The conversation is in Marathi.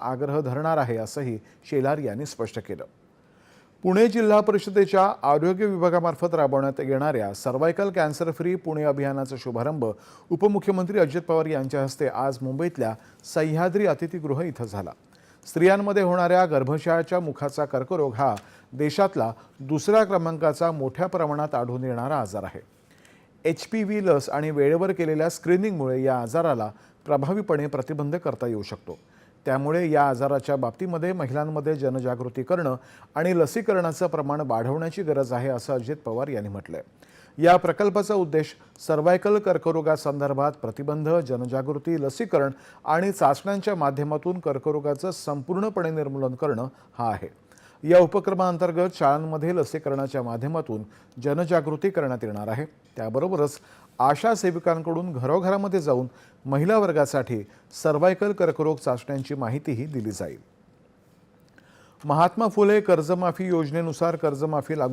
आग्रह धरणार आहे असंही शेलार यांनी स्पष्ट केलं. पुणे जिल्हा परिषदेच्या आरोग्य विभागामार्फत राबवण्यात येणाऱ्या सर्वायकल कॅन्सर फ्री पुणे अभियानाचा शुभारंभ उपमुख्यमंत्री अजित पवार यांच्या हस्ते आज मुंबईतल्या सह्याद्री अतिथीगृह इथं झाला. स्त्रियांमध्ये होणाऱ्या गर्भाशयाच्या मुखाचा कर्करोग हा देशातला दुसऱ्या क्रमांकाचा मोठ्या प्रमाणात आढळून येणारा आजार आहे. एच पी व्ही लस आणि वेळेवर केलेल्या स्क्रीनिंगमुळे या आजाराला प्रभावीपणे प्रतिबंध करता येऊ शकतो. त्यामुळे या आजाराच्या बाबतीमध्ये महिलांमध्ये जनजागृती करणं आणि लसीकरणाचं प्रमाण वाढवण्याची गरज आहे असं अजित पवार यांनी म्हटलंय. या प्रकल्पाचा उद्देश सर्वायकल कर्करोगासंदर्भात प्रतिबंध जनजागृती लसीकरण आणि चाचण्यांच्या माध्यमातून कर्करोगाचं संपूर्णपणे निर्मूलन करणं हा आहे. या उपक्रमाअंतर्गत शाळांमध्ये लसीकरणाच्या माध्यमातून जनजागृती करण्यात येणार आहे. त्याबरोबरच आशा सेविकांकडून घरोघरामध्ये जाऊन महिला वर्गासाठी सर्वायकल कर्करोग चाचण्यांची माहितीही दिली जाईल. महात्मा फुले कर्जमाफी योजनेनुसार कर्जमाफी लागू